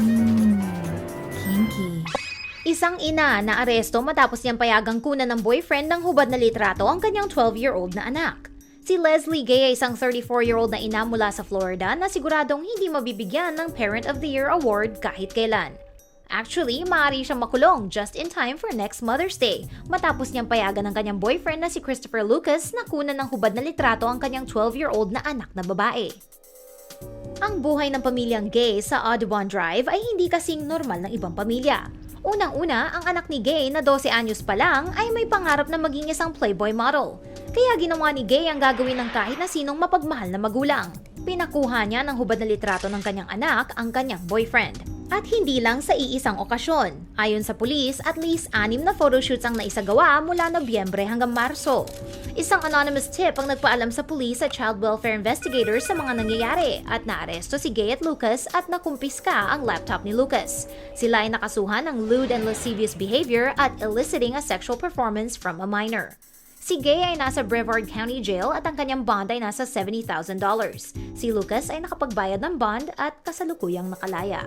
Hmm. Isang ina na aresto matapos niyang payagang kunan ng boyfriend ng hubad na litrato ang kanyang 12-year-old na anak. Si Leslie Gay ay isang 34-year-old na ina mula sa Florida na siguradong hindi mabibigyan ng Parent of the Year award kahit kailan. Actually, maaari siyang makulong just in time for next Mother's Day matapos niyang payagan ng kanyang boyfriend na si Christopher Lucas na kunan ng hubad na litrato ang kanyang 12-year-old na anak na babae. Ang buhay ng pamilyang gay sa Audubon Drive ay hindi kasing normal ng ibang pamilya. Unang-una, ang anak ni Gay na 12 anyos pa lang ay may pangarap na maging isang playboy model. Kaya ginawa ni Gay ang gagawin ng kahit na sinong mapagmahal na magulang. Pinakuha niya ng hubad na litrato ng kanyang anak ang kanyang boyfriend. At hindi lang sa iisang okasyon. Ayon sa pulis, at least anim na photoshoots ang naisagawa mula Nobyembre hanggang Marso. Isang anonymous tip ang nagpaalam sa pulis at child welfare investigators sa mga nangyayari at naaresto si Gay at Lucas at nakumpiska ang laptop ni Lucas. Sila ay nakasuhan ng lewd and lascivious behavior at eliciting a sexual performance from a minor. Si Gay ay nasa Brevard County Jail at ang kanyang bond ay nasa $70,000. Si Lucas ay nakapagbayad ng bond at kasalukuyang nakalaya.